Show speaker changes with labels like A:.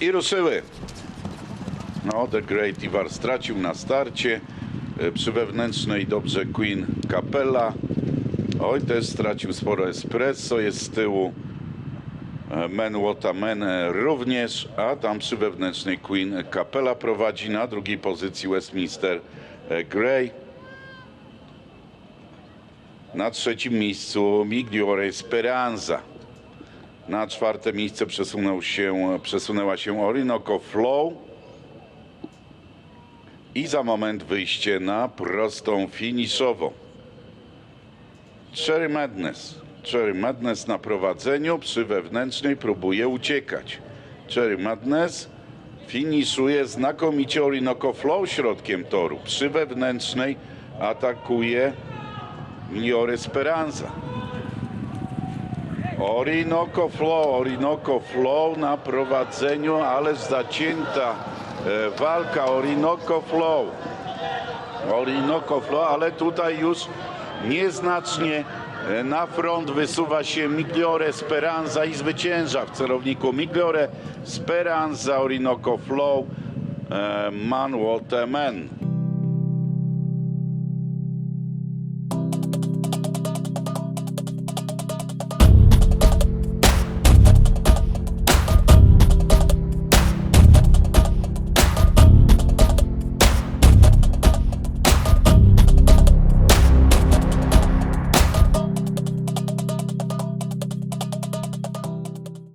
A: I ruszyły. No, The Great Ivar stracił na starcie. E, Przy wewnętrznej dobrze Queen Capella. Oj, też stracił sporo espresso, jest z tyłu. E, Men Wota Men e, również, a tam przy wewnętrznej Queen Capella prowadzi na drugiej pozycji Westminster e, Grey. Na trzecim miejscu Migliore Speranza. Na czwarte miejsce przesunął się, przesunęła się Orinoco Flow. I za moment wyjście na prostą finiszową. Cherry Madness. Cherry Madness na prowadzeniu, przy wewnętrznej próbuje uciekać. Cherry Madness finiszuje znakomicie Orinoco Flow środkiem toru. Przy wewnętrznej atakuje Migliore Speranza. Orinoco Flow, Orinoco Flow na prowadzeniu, ależ zacięta e, walka Orinoco Flow. Orinoco Flow, ale tutaj już nieznacznie e, na front wysuwa się Migliore Speranza i zwycięża w celowniku Migliore Speranza, Orinoco Flow, e, Man What a Man.